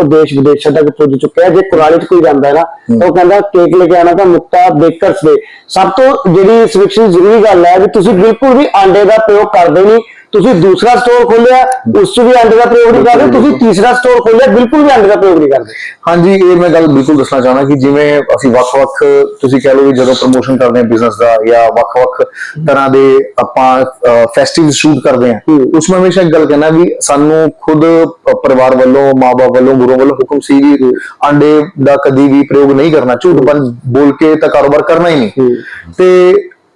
ਉਹ ਦੇਸ਼ ਵਿਦੇਸ਼ਾਂ ਤੱਕ ਪੁੱਜ ਚੁੱਕਿਆ ਜੇ ਕੁਰਾਲੀ ਚ ਕੋਈ ਜਾਂਦਾ ਹੈ ਨਾ, ਤਾਂ ਉਹ ਕਹਿੰਦਾ ਕੇਕ ਲੈ ਕੇ ਆਣਾ ਤਾਂ ਮੁਕਤਾ ਬੇਕਰਸ ਦੇ। ਸਭ ਤੋਂ ਜਿਹੜੀ ਇਸ ਵਿੱਚ ਜ਼ਰੂਰੀ ਗੱਲ ਹੈ ਵੀ ਤੁਸੀਂ ਬਿਲਕੁਲ ਵੀ ਆਂਡੇ ਦਾ ਪ੍ਰਯੋਗ ਕਰਦੇ ਨਹੀਂ। ਤੁਸੀਂ ਦੂਸਰਾ ਸਟੋਰ ਖੋਲਿਆ ਉਸ 'ਚ ਵੀ ਆਂਡੇ ਦਾ ਪ੍ਰਯੋਗ ਨਹੀਂ ਕਰਦੇ ਤੁਸੀਂ ਤੀਸਰਾ ਸਟੋਰ ਖੋਲਿਆ ਬਿਲਕੁਲ ਵੀ ਆਂਡੇ ਦਾ ਪ੍ਰਯੋਗ ਨਹੀਂ ਕਰਦੇ ਹਾਂਜੀ ਇਹ ਮੈਂ ਗੱਲ ਬਿਲਕੁਲ ਦੱਸਣਾ ਚਾਹਣਾ ਕਿ ਜਿਵੇਂ ਅਸੀਂ ਵੱਖ-ਵੱਖ ਤੁਸੀਂ ਕਹਿ ਲਓ ਵੀ ਜਦੋਂ ਪ੍ਰੋਮੋਸ਼ਨ ਕਰਦੇ ਹਾਂ ਬਿਜ਼ਨਸ ਦਾ ਜਾਂ ਵੱਖ-ਵੱਖ ਤਰ੍ਹਾਂ ਦੇ ਆਪਾਂ ਫੈਸਟੀਵਲ ਸ਼ੂਟ ਕਰਦੇ ਹਾਂ। ਉਸ ਵਿੱਚ ਹਮੇਸ਼ਾ ਇੱਕ ਗੱਲ ਕਹਿਣਾ ਵੀ ਸਾਨੂੰ ਖੁਦ ਪਰਿਵਾਰ ਵੱਲੋਂ ਮਾਪੇ ਵੱਲੋਂ ਗੁਰੂ ਵੱਲੋਂ ਹੁਕਮ ਸੀ ਵੀ ਅੰਡੇ ਦਾ ਕਦੀ ਵੀ ਪ੍ਰਯੋਗ ਨਹੀਂ ਕਰਨਾ ਝੂਠ ਬਣ ਬੋਲ ਕੇ ਤਾਂ ਕਾਰੋਬਾਰ ਕਰਨਾ ਹੀ ਨਹੀਂ। ਤੇ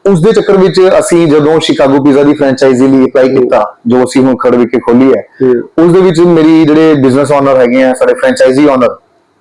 ਉਸ ਦੇ ਚੱਕਰ ਵਿੱਚ ਅਸੀਂ ਜਦੋਂ ਸ਼ਿਕਾਗੋ ਪੀਜ਼ਾ ਦੀ ਫਰੈਂਚਾਈਜ਼ੀ ਲਈ ਅਪਲਾਈ ਕੀਤਾ ਜੋ ਅਸੀਂ ਹੁਣ ਖੜ ਵਿਖੇ ਖੋਲੀ ਹੈ। ਉਸ ਦੇ ਵਿੱਚ ਮੇਰੀ ਜਿਹੜੇ ਬਿਜ਼ਨਸ ਓਨਰ ਹੈਗੇ ਆ ਸਾਡੇ ਫਰੈਂਚਾਈਜ਼ੀ ਓਨਰ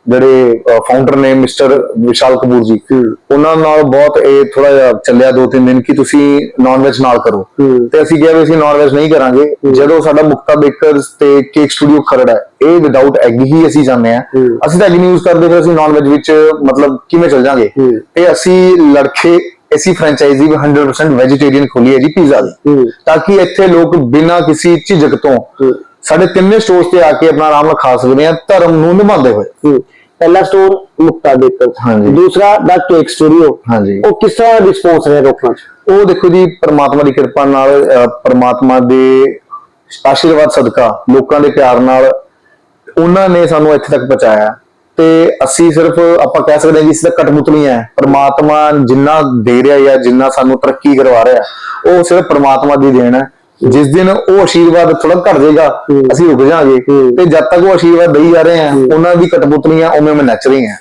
ਜਿਹੜੇ ਫਾਊਂਡਰ ਨੇ ਮਿਸਟਰ ਵਿਸ਼ਾਲ ਕਪੂਰ ਜੀ। ਉਹਨਾਂ ਨਾਲ ਬਹੁਤ ਇਹ ਥੋੜਾ ਜਿਹਾ ਚੱਲਿਆ ਦੋ ਤਿੰਨ ਦਿਨ ਕਿ ਤੁਸੀਂ ਨਾਨ ਵੈਜ ਨਾਲ ਕਰੋ। ਤੇ ਅਸੀਂ ਕਿਹਾ ਵੀ ਅਸੀਂ ਨਾਨ ਵੈਜ ਨਹੀਂ ਕਰਾਂਗੇ ਜਦੋਂ ਸਾਡਾ ਮੁਕਤਾ ਬੇਕਰਸ ਤੇ ਕੇਕ ਸਟੂਡੀਓ ਖਰੜ ਹੈ ਇਹ ਵਿਦਆਊਟ ਐਗ ਹੀ ਅਸੀਂ ਜਾਂਦੇ ਆ। ਅਸੀਂ ਤਾਂ ਐਗ ਨਹੀਂ ਯੂਜ਼ ਕਰਦੇ ਫਿਰ ਅਸੀਂ ਨਾਨ ਵੈਜ ਵਿੱਚ ਮਤਲਬ ਕਿਵੇਂ ਚੱਲ ਜਾਾਂਗੇ। ਤੇ ਅਸੀਂ ਲੜਕੇ ਐਸੀ ਫਰੈਂਚਾਈਜ਼ੀ 100% ਵੈਜੀਟੇਰੀਅਨ ਖੋਲੀ ਹੈ ਜੀ ਪੀਜ਼ਾ ਦੀ। ਤਾਂ ਕਿ ਇੱਥੇ ਲੋਕ ਬਿਨਾਂ ਕਿਸੇ ਝਿਜਕ ਤੋਂ। ਸਾਡੇ ਤਿੰਨੇ ਸਟੋਰਸ ਤੇ ਆ ਕੇ ਆਪਣਾ ਆਰਾਮ ਨਾਲ ਖਾ ਸਕਦੇ ਆ ਧਰਮ ਨੂੰ ਨਿਭਾਉਂਦੇ ਹੋਏ। ਪਹਿਲਾ ਸਟੋਰ ਮੁਕਤਾ ਬੇਕਰਸ ਹਾਂਜੀ। ਦੂਸਰਾ ਦਾ ਕੇਕ ਸਟੂਡੀਓ ਹਾਂਜੀ। ਉਹ ਕਿਸ ਤਰ੍ਹਾਂ ਰਿਸਪੌਂਸ ਰਿਹਾ ਚ ਉਹ ਦੇਖੋ ਜੀ ਪ੍ਰਮਾਤਮਾ ਦੀ ਕਿਰਪਾ ਨਾਲ ਪ੍ਰਮਾਤਮਾ ਦੇ ਆਸ਼ੀਰਵਾਦ ਸਦਕਾ ਲੋਕਾਂ ਦੇ ਪਿਆਰ ਨਾਲ ਉਹਨਾਂ ਨੇ ਸਾਨੂੰ ਇੱਥੇ ਤੱਕ ਪਹੁੰਚਾਇਆ ਤੇ ਅਸੀਂ ਸਿਰਫ ਆਪਾਂ ਕਹਿ ਸਕਦੇ ਹਾਂ ਕਿ ਅਸੀਂ ਤਾਂ ਕਟਮੁਤਲੀ ਹੈ। ਪ੍ਰਮਾਤਮਾ ਜਿੰਨਾ ਦੇ ਰਿਹਾ ਜਾਂ ਜਿੰਨਾ ਸਾਨੂੰ ਤਰੱਕੀ ਕਰਵਾ ਰਿਹਾ ਉਹ ਸਿਰਫ ਪ੍ਰਮਾਤਮਾ ਦੀ ਦੇਣ ਹੈ। ਜਿਸ ਦਿਨ ਉਹ ਆਸ਼ੀਰਵਾਦ ਥੋੜਾ ਘਟ ਜਾਏਗਾ ਅਸੀਂ ਰੁਕ ਜਾਾਂਗੇ ਤੇ ਜਦ ਤੱਕ ਉਹ ਆਸ਼ੀਰਵਾਦ ਦੇਈ ਜਾ ਰਹੇ ਆ ਉਹਨਾਂ ਦੀ ਕਟਮੁਤਲੀਆਂ ਉਵੇਂ ਮੈਂ ਨੱਚ ਰਹੀ ਹਾਂ।